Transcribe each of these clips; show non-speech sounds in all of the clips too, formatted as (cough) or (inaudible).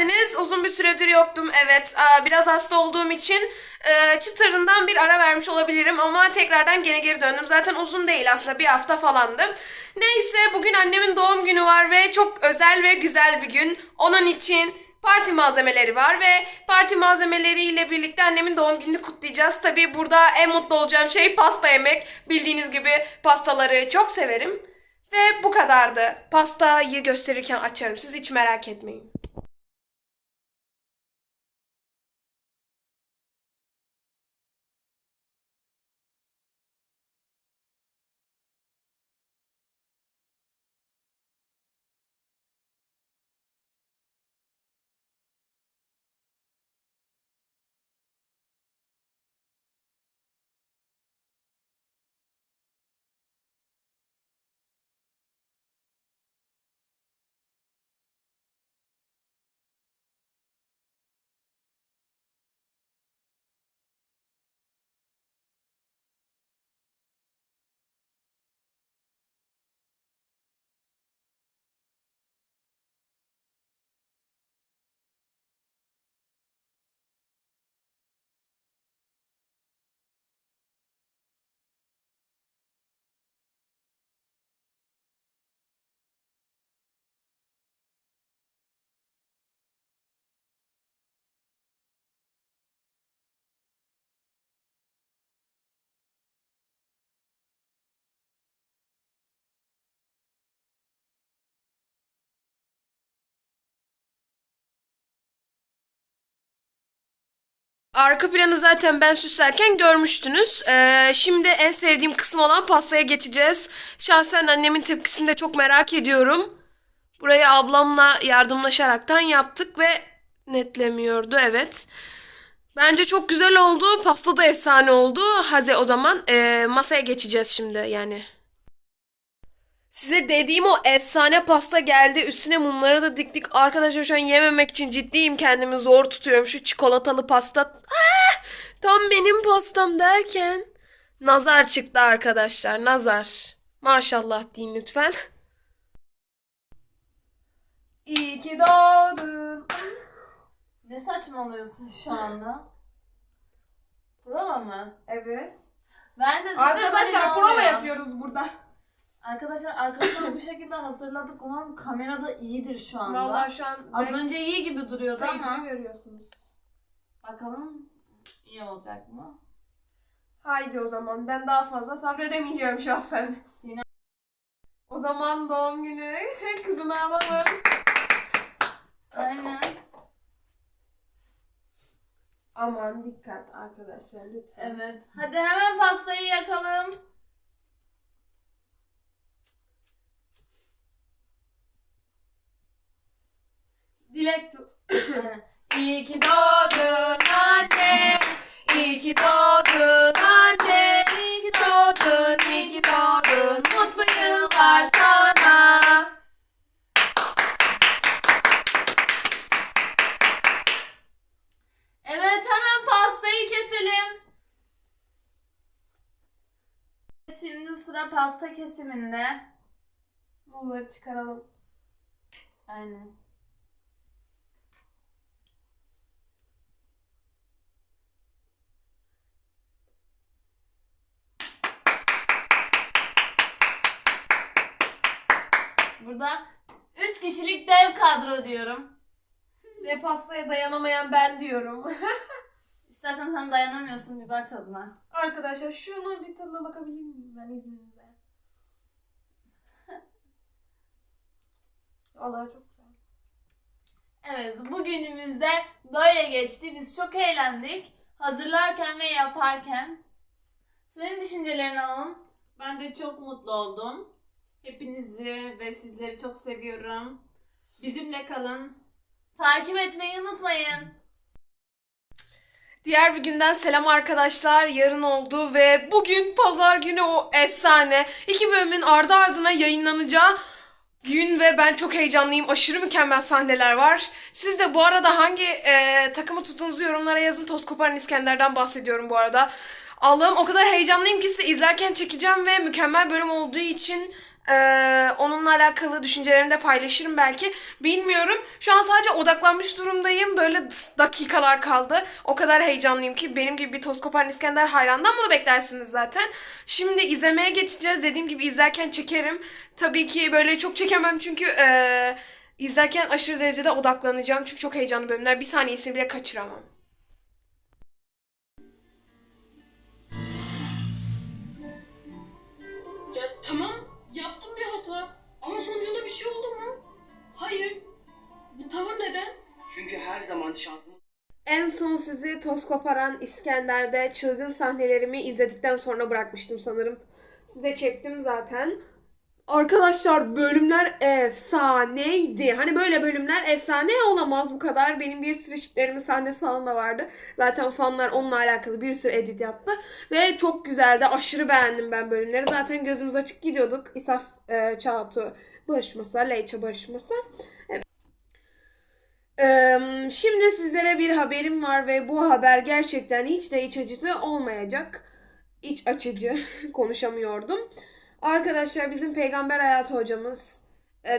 geldiniz. Uzun bir süredir yoktum. Evet, biraz hasta olduğum için e, çıtırından bir ara vermiş olabilirim ama tekrardan gene geri döndüm. Zaten uzun değil aslında bir hafta falandı. Neyse bugün annemin doğum günü var ve çok özel ve güzel bir gün. Onun için parti malzemeleri var ve parti malzemeleriyle birlikte annemin doğum gününü kutlayacağız. Tabii burada en mutlu olacağım şey pasta yemek. Bildiğiniz gibi pastaları çok severim. Ve bu kadardı. Pastayı gösterirken açarım. Siz hiç merak etmeyin. Arka planı zaten ben süslerken görmüştünüz. Ee, şimdi en sevdiğim kısım olan pastaya geçeceğiz. Şahsen annemin tepkisini de çok merak ediyorum. Burayı ablamla yardımlaşaraktan yaptık ve netlemiyordu evet. Bence çok güzel oldu. Pasta da efsane oldu. Hadi o zaman ee, masaya geçeceğiz şimdi yani. Size dediğim o efsane pasta geldi. Üstüne mumları da diktik. Arkadaşlar şu an yememek için ciddiyim kendimi zor tutuyorum. Şu çikolatalı pasta. Ah! Tam benim pastam derken. Nazar çıktı arkadaşlar. Nazar. Maşallah deyin lütfen. İyi ki doğdun. Ne saçmalıyorsun şu anda? Prova mı? Evet. Ben de dedim Arkadaşlar hani ne prova oluyor? yapıyoruz burada. Arkadaşlar arkadaşlar bu şekilde hazırladık. Umarım kamerada iyidir şu anda. Vallahi şu an Az önce iyi gibi duruyordu ama. görüyorsunuz. Bakalım iyi olacak mı? Haydi o zaman ben daha fazla sabredemeyeceğim şahsen. Sinem O zaman doğum günü (laughs) kızını alalım. Aynen. Aman dikkat arkadaşlar lütfen. Evet. Hadi hemen pastayı yakalım. Dilek tut. (laughs) iyi ki Doğdun anne, iyi ki doğdun anne, iyi ki doğdun, iyi ki doğdun, mutlu yıllar sana. Evet hemen pastayı keselim. Şimdi sıra pasta kesiminde. Mumları çıkaralım. Aynen. Burada 3 kişilik dev kadro diyorum. Ve pastaya dayanamayan ben diyorum. (laughs) İstersen sen dayanamıyorsun bir bak tadına. Arkadaşlar şunu bir tadına bakabilir miyim ben izninizle? (laughs) Vallahi çok güzel. Evet bugünümüzde böyle geçti. Biz çok eğlendik. Hazırlarken ve yaparken. Senin düşüncelerini alalım. Ben de çok mutlu oldum. Hepinizi ve sizleri çok seviyorum. Bizimle kalın. Takip etmeyi unutmayın. Diğer bir günden selam arkadaşlar. Yarın oldu ve bugün pazar günü o efsane iki bölümün ardı ardına yayınlanacağı gün ve ben çok heyecanlıyım. Aşırı mükemmel sahneler var. Siz de bu arada hangi e, takımı tuttuğunuzu yorumlara yazın. Toz Koparan İskender'den bahsediyorum bu arada. Allah'ım o kadar heyecanlıyım ki size izlerken çekeceğim ve mükemmel bölüm olduğu için Ee, onunla alakalı düşüncelerimi de paylaşırım belki. Bilmiyorum. Şu an sadece odaklanmış durumdayım. Böyle dakikalar kaldı. O kadar heyecanlıyım ki benim gibi bir toz İskender hayrandan bunu beklersiniz zaten. Şimdi izlemeye geçeceğiz. Dediğim gibi izlerken çekerim. Tabii ki böyle çok çekemem çünkü ee, izlerken aşırı derecede odaklanacağım. Çünkü çok heyecanlı bölümler. Bir saniyesini bile kaçıramam. Her zaman şansımız En son sizi toz koparan İskender'de çılgın sahnelerimi izledikten sonra bırakmıştım sanırım. Size çektim zaten. Arkadaşlar bölümler efsaneydi. Hani böyle bölümler efsane olamaz bu kadar. Benim bir sürü şiplerimin sahnesi falan da vardı. Zaten fanlar onunla alakalı bir sürü edit yaptı. Ve çok güzeldi. Aşırı beğendim ben bölümleri. Zaten gözümüz açık gidiyorduk. İsas e, Çağatu barışması, Leyça barışması. Eee, Şimdi sizlere bir haberim var ve bu haber gerçekten hiç de iç açıcı olmayacak. İç açıcı (laughs) konuşamıyordum. Arkadaşlar bizim Peygamber Hayatı hocamız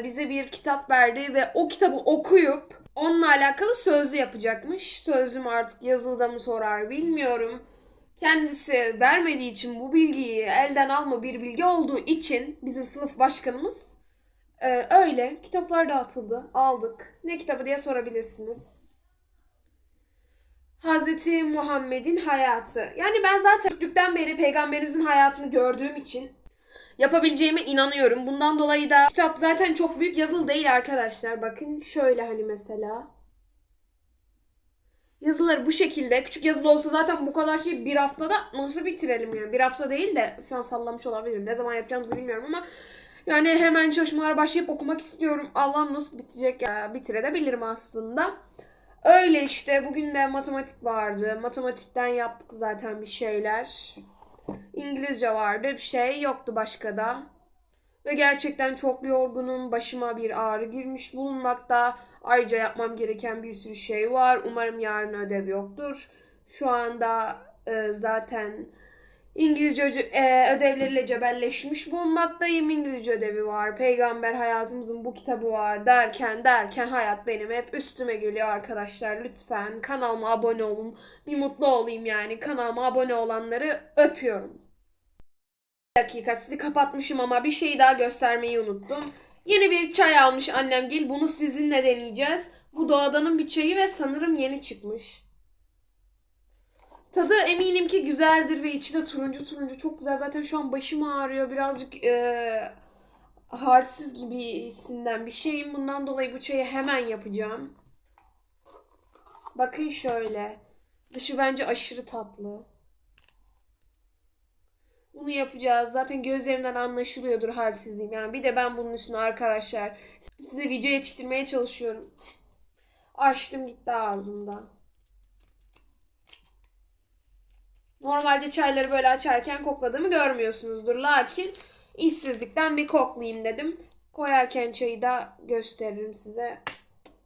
bize bir kitap verdi ve o kitabı okuyup onunla alakalı sözlü yapacakmış. Sözlüm artık yazılıda mı sorar bilmiyorum. Kendisi vermediği için bu bilgiyi elden alma bir bilgi olduğu için bizim sınıf başkanımız ee, öyle. Kitaplar dağıtıldı. Aldık. Ne kitabı diye sorabilirsiniz. Hazreti Muhammed'in hayatı. Yani ben zaten küçüklükten beri peygamberimizin hayatını gördüğüm için yapabileceğime inanıyorum. Bundan dolayı da kitap zaten çok büyük yazılı değil arkadaşlar. Bakın şöyle hani mesela. Yazıları bu şekilde. Küçük yazılı olsa zaten bu kadar şey bir haftada nasıl bitirelim yani. Bir hafta değil de şu an sallamış olabilirim. Ne zaman yapacağımızı bilmiyorum ama yani hemen çalışmalara başlayıp okumak istiyorum. Allah'ım nasıl bitecek ya. Bitirebilirim aslında. Öyle işte. Bugün de matematik vardı. Matematikten yaptık zaten bir şeyler. İngilizce vardı. Bir şey yoktu başka da. Ve gerçekten çok yorgunum. Başıma bir ağrı girmiş bulunmakta. Ayrıca yapmam gereken bir sürü şey var. Umarım yarın ödev yoktur. Şu anda e, zaten İngilizce e, ödevleriyle cebelleşmiş bulunmaktayım. İngilizce ödevi var. Peygamber hayatımızın bu kitabı var derken derken hayat benim hep üstüme geliyor arkadaşlar. Lütfen kanalıma abone olun. Bir mutlu olayım yani. Kanalıma abone olanları öpüyorum. Bir dakika sizi kapatmışım ama bir şeyi daha göstermeyi unuttum. Yeni bir çay almış annem gel. Bunu sizinle deneyeceğiz. Bu doğadanın bir çayı ve sanırım yeni çıkmış. Tadı eminim ki güzeldir ve içi de turuncu turuncu çok güzel. Zaten şu an başım ağrıyor. Birazcık eee halsiz gibisinden bir şeyim. Bundan dolayı bu çayı hemen yapacağım. Bakın şöyle. Dışı bence aşırı tatlı. Bunu yapacağız. Zaten gözlerimden anlaşılıyordur halsizliğim. Yani bir de ben bunun üstüne arkadaşlar size video yetiştirmeye çalışıyorum. Açtım gitti ağzımda. Normalde çayları böyle açarken kokladığımı görmüyorsunuzdur. Lakin işsizlikten bir koklayayım dedim. Koyarken çayı da gösteririm size.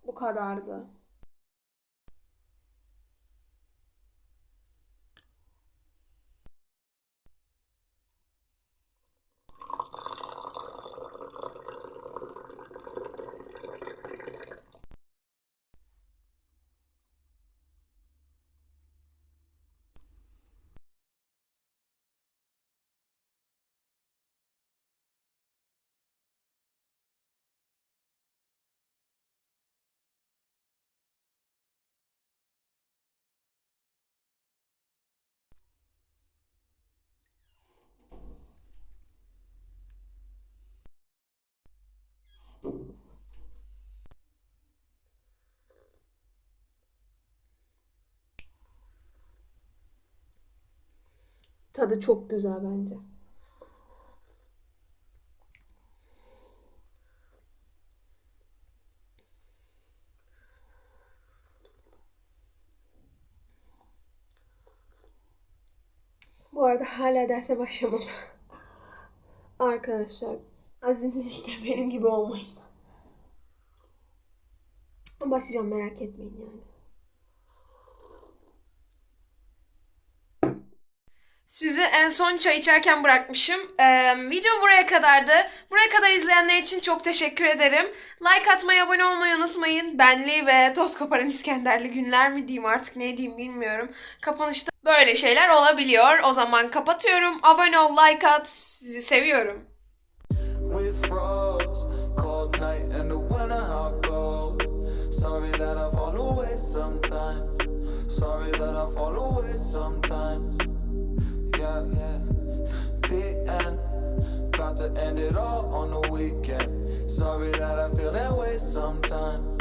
Bu kadardı. Tadı çok güzel bence. Bu arada hala derse başlamadım. Arkadaşlar azimli işte benim gibi olmayın. Başlayacağım merak etmeyin yani. Sizi en son çay içerken bırakmışım. Ee, video buraya kadardı. Buraya kadar izleyenler için çok teşekkür ederim. Like atmayı, abone olmayı unutmayın. Benli ve toz koparan İskenderli günler mi diyeyim artık ne diyeyim bilmiyorum. Kapanışta böyle şeyler olabiliyor. O zaman kapatıyorum. Abone ol, like at. Sizi seviyorum. Sorry that I fall away sometimes. Yeah, yeah. The end. Got to end it all on the weekend. Sorry that I feel that way sometimes.